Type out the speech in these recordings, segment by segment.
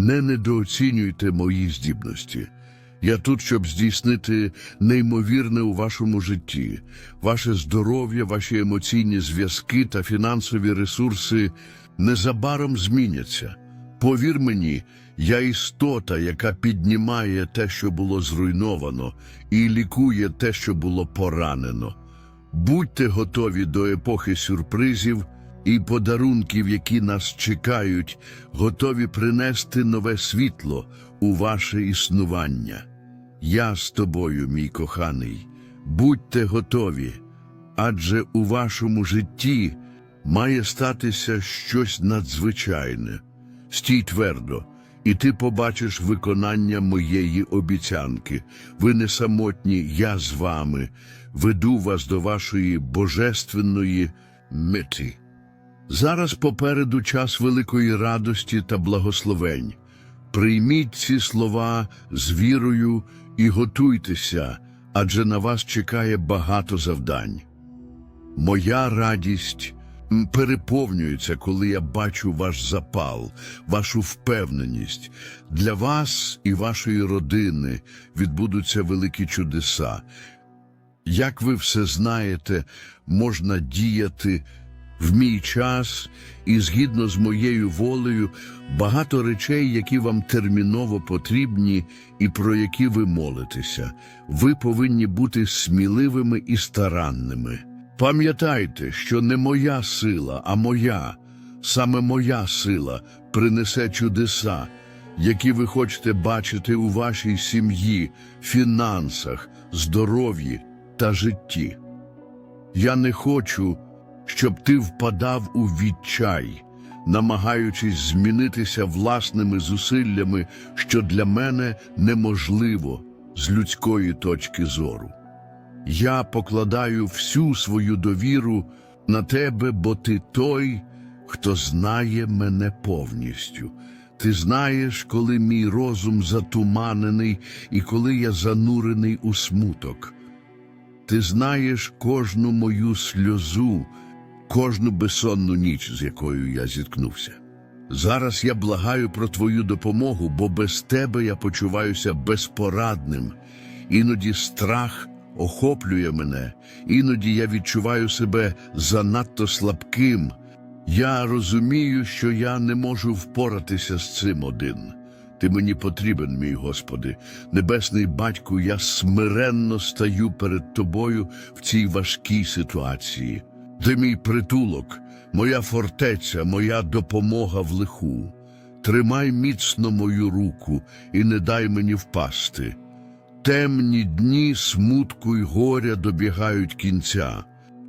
Не недооцінюйте мої здібності. Я тут, щоб здійснити неймовірне у вашому житті. Ваше здоров'я, ваші емоційні зв'язки та фінансові ресурси незабаром зміняться. Повір мені, я істота, яка піднімає те, що було зруйновано, і лікує те, що було поранено. Будьте готові до епохи сюрпризів і подарунків, які нас чекають, готові принести нове світло у ваше існування. Я з тобою, мій коханий, будьте готові, адже у вашому житті має статися щось надзвичайне. Стій твердо, і ти побачиш виконання моєї обіцянки. Ви не самотні, я з вами, веду вас до вашої божественної мети. Зараз попереду час великої радості та благословень. Прийміть ці слова з вірою і готуйтеся, адже на вас чекає багато завдань. Моя радість переповнюється, коли я бачу ваш запал, вашу впевненість. Для вас і вашої родини відбудуться великі чудеса. Як ви все знаєте, можна діяти в мій час і згідно з моєю волею багато речей, які вам терміново потрібні і про які ви молитеся. Ви повинні бути сміливими і старанними. Пам'ятайте, що не моя сила, а моя, саме моя сила принесе чудеса, які ви хочете бачити у вашій сім'ї, фінансах, здоров'ї та житті. Я не хочу, щоб ти впадав у відчай, намагаючись змінитися власними зусиллями, що для мене неможливо з людської точки зору. Я покладаю всю свою довіру на тебе, бо ти той, хто знає мене повністю. Ти знаєш, коли мій розум затуманений і коли я занурений у смуток. Ти знаєш кожну мою сльозу, кожну безсонну ніч, з якою я зіткнувся. Зараз я благаю про твою допомогу, бо без тебе я почуваюся безпорадним. Іноді страх охоплює мене, іноді я відчуваю себе занадто слабким. Я розумію, що я не можу впоратися з цим один. Ти мені потрібен, мій Господи, Небесний Батьку, я смиренно стаю перед Тобою в цій важкій ситуації. Ти мій притулок, моя фортеця, моя допомога в лиху. Тримай міцно мою руку і не дай мені впасти. Темні дні смутку й горя добігають кінця.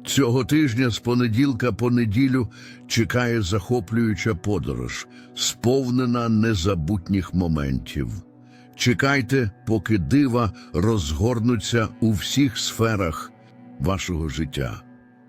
Цього тижня з понеділка по неділю чекає захоплююча подорож, сповнена незабутніх моментів. Чекайте, поки дива розгорнуться у всіх сферах вашого життя.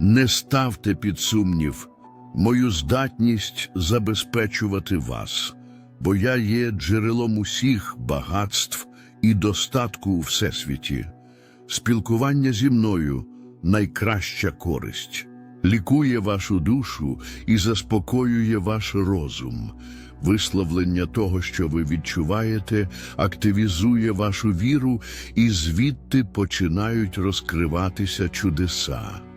Не ставте під сумнів мою здатність забезпечувати вас, бо я є джерелом усіх багатств і достатку у всесвіті. Спілкування зі мною найкраща користь, лікує вашу душу і заспокоює ваш розум. Висловлення того, що ви відчуваєте, активізує вашу віру, і звідти починають розкриватися чудеса.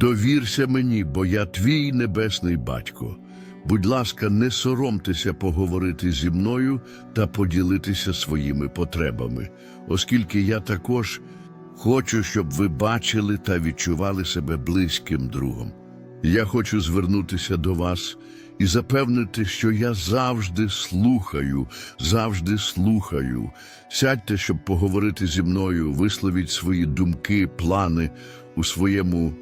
Довірся мені, бо я твій небесний батько. Будь ласка, не соромтеся поговорити зі мною та поділитися своїми потребами, оскільки я також хочу, щоб ви бачили та відчували себе близьким другом. Я хочу звернутися до вас і запевнити, що я завжди слухаю, завжди слухаю. Сядьте, щоб поговорити зі мною, висловіть свої думки, плани у своєму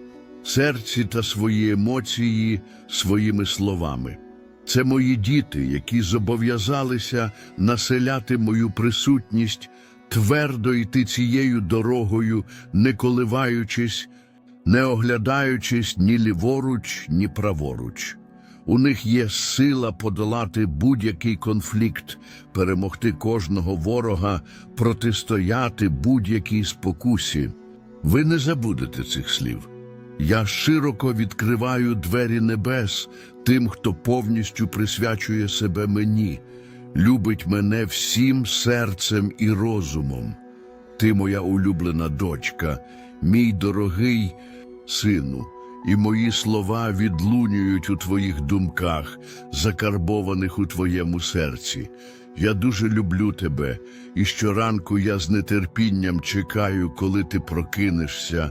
серці та свої емоції своїми словами. Це мої діти, які зобов'язалися населяти мою присутність, твердо йти цією дорогою, не коливаючись, не оглядаючись ні ліворуч, ні праворуч. У них є сила подолати будь-який конфлікт, перемогти кожного ворога, протистояти будь-якій спокусі. Ви не забудете цих слів. Я широко відкриваю двері небес тим, хто повністю присвячує себе мені, любить мене всім серцем і розумом. Ти моя улюблена дочка, мій дорогий сину, і мої слова відлунюють у твоїх думках, закарбованих у твоєму серці. Я дуже люблю тебе, і щоранку я з нетерпінням чекаю, коли ти прокинешся,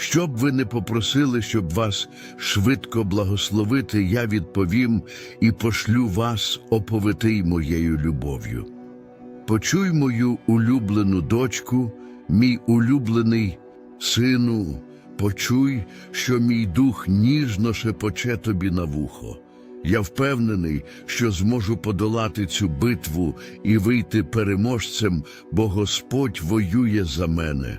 Що б ви не попросили, щоб вас швидко благословити, я відповім і пошлю вас оповитий моєю любов'ю. Почуй мою улюблену дочку, мій улюблений сину, почуй, що мій дух ніжно шепоче тобі на вухо. Я впевнений, що зможу подолати цю битву і вийти переможцем, бо Господь воює за мене.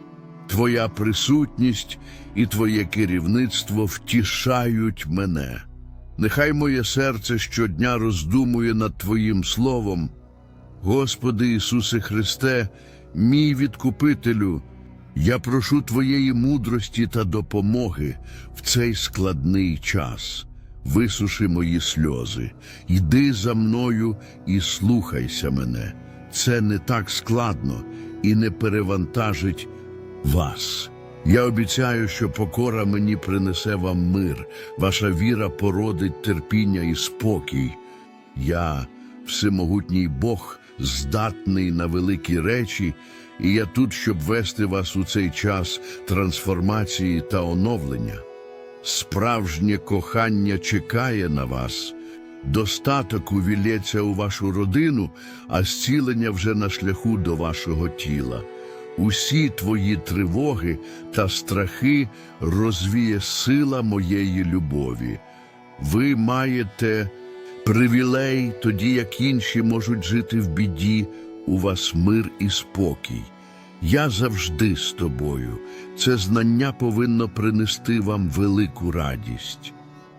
Твоя присутність і Твоє керівництво втішають мене. Нехай моє серце щодня роздумує над Твоїм Словом. Господи Ісусе Христе, мій відкупителю, я прошу Твоєї мудрості та допомоги в цей складний час. Висуши мої сльози, йди за мною і слухайся мене. Це не так складно і не перевантажить вас. Я обіцяю, що покора мені принесе вам мир, ваша віра породить терпіння і спокій. Я, всемогутній Бог, здатний на великі речі, і я тут, щоб вести вас у цей час трансформації та оновлення. Справжнє кохання чекає на вас. Достаток увілється у вашу родину, а зцілення вже на шляху до вашого тіла. Усі твої тривоги та страхи розвіє сила моєї любові. Ви маєте привілей, тоді як інші можуть жити в біді, у вас мир і спокій. Я завжди з тобою. Це знання повинно принести вам велику радість.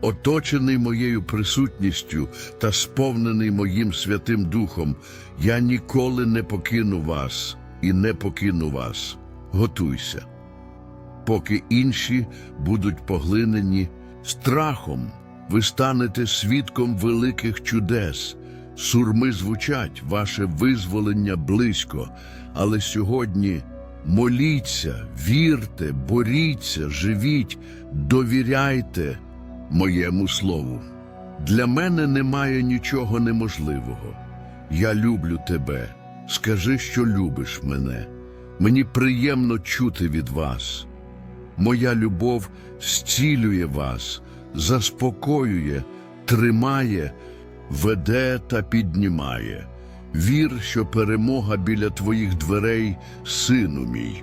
Оточений моєю присутністю та сповнений моїм Святим Духом, я ніколи не покину вас і не покину вас. Готуйся. Поки інші будуть поглинені страхом, ви станете свідком великих чудес. Сурми звучать, ваше визволення близько, але сьогодні Моліться, вірте, боріться, живіть, довіряйте моєму слову. Для мене немає нічого неможливого. Я люблю тебе. Скажи, що любиш мене. Мені приємно чути від вас. Моя любов зцілює вас, заспокоює, тримає, веде та піднімає. Вір, що перемога біля твоїх дверей, сину мій.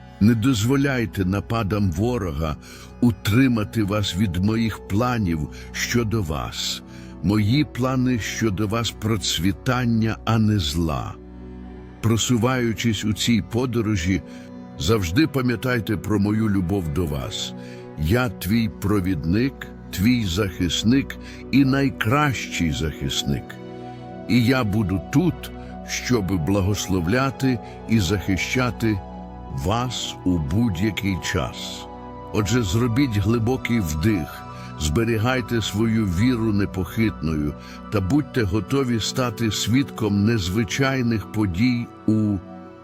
Не дозволяйте нападам ворога утримати вас від моїх планів щодо вас. Мої плани щодо вас процвітання, а не зла. Просуваючись у цій подорожі, завжди пам'ятайте про мою любов до вас. Я твій провідник, твій захисник і найкращий захисник. І я буду тут, щоб благословляти і захищати вас у будь-який час. Отже, зробіть глибокий вдих, зберігайте свою віру непохитною та будьте готові стати свідком незвичайних подій у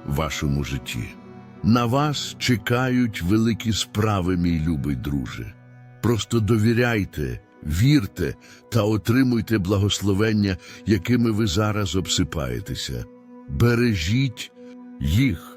вашому житті. На вас чекають великі справи, мій любий друже. Просто довіряйте, вірте та отримуйте благословення, якими ви зараз обсипаєтеся. Бережіть їх,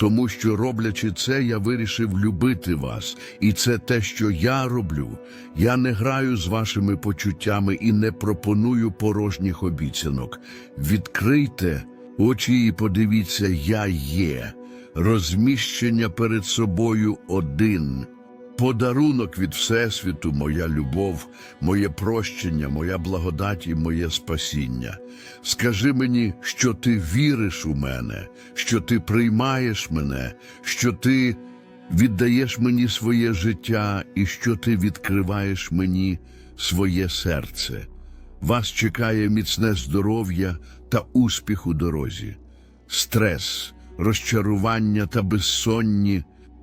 тому що, роблячи це, я вирішив любити вас, і це те, що я роблю. Я не граю з вашими почуттями і не пропоную порожніх обіцянок. Відкрийте очі і подивіться, я є. Розміщення перед собою один. Подарунок від Всесвіту, моя любов, моє прощення, моя благодать і моє спасіння. Скажи мені, що ти віриш у мене, що ти приймаєш мене, що ти віддаєш мені своє життя і що ти відкриваєш мені своє серце. Вас чекає міцне здоров'я та успіх у дорозі. Стрес, розчарування та безсонні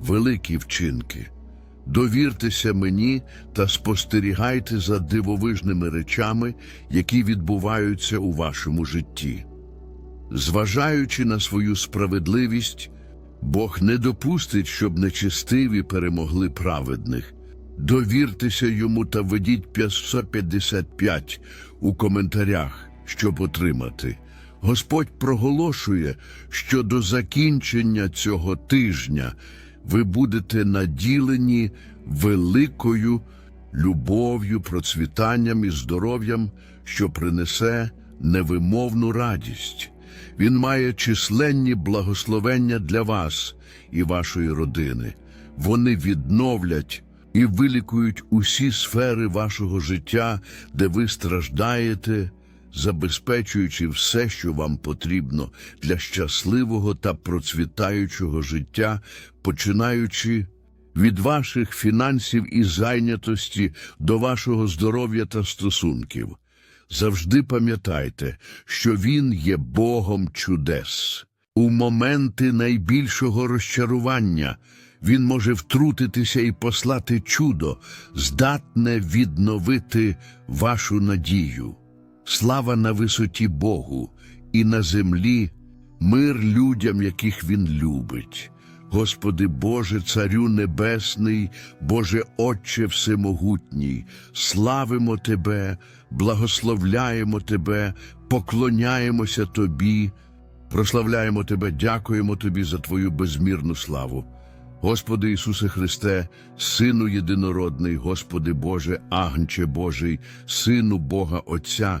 великі вчинки. Довіртеся мені та спостерігайте за дивовижними речами, які відбуваються у вашому житті. Зважаючи на свою справедливість, Бог не допустить, щоб нечестиві перемогли праведних. Довіртеся йому та введіть 555 у коментарях, щоб отримати. Господь проголошує, що до закінчення цього тижня ви будете наділені великою любов'ю, процвітанням і здоров'ям, що принесе невимовну радість. Він має численні благословення для вас і вашої родини. Вони відновлять і вилікують усі сфери вашого життя, де ви страждаєте, забезпечуючи все, що вам потрібно для щасливого та процвітаючого життя, починаючи від ваших фінансів і зайнятості до вашого здоров'я та стосунків. Завжди пам'ятайте, що Він є Богом чудес. У моменти найбільшого розчарування Він може втрутитися і послати чудо, здатне відновити вашу надію. Слава на висоті Богу і на землі мир людям, яких Він любить. Господи Боже, Царю Небесний, Боже Отче Всемогутній, славимо Тебе, благословляємо Тебе, поклоняємося Тобі, прославляємо Тебе, дякуємо Тобі за Твою безмірну славу. Господи Ісусе Христе, Сину єдинородний, Господи Боже, Агнче Божий, Сину Бога Отця,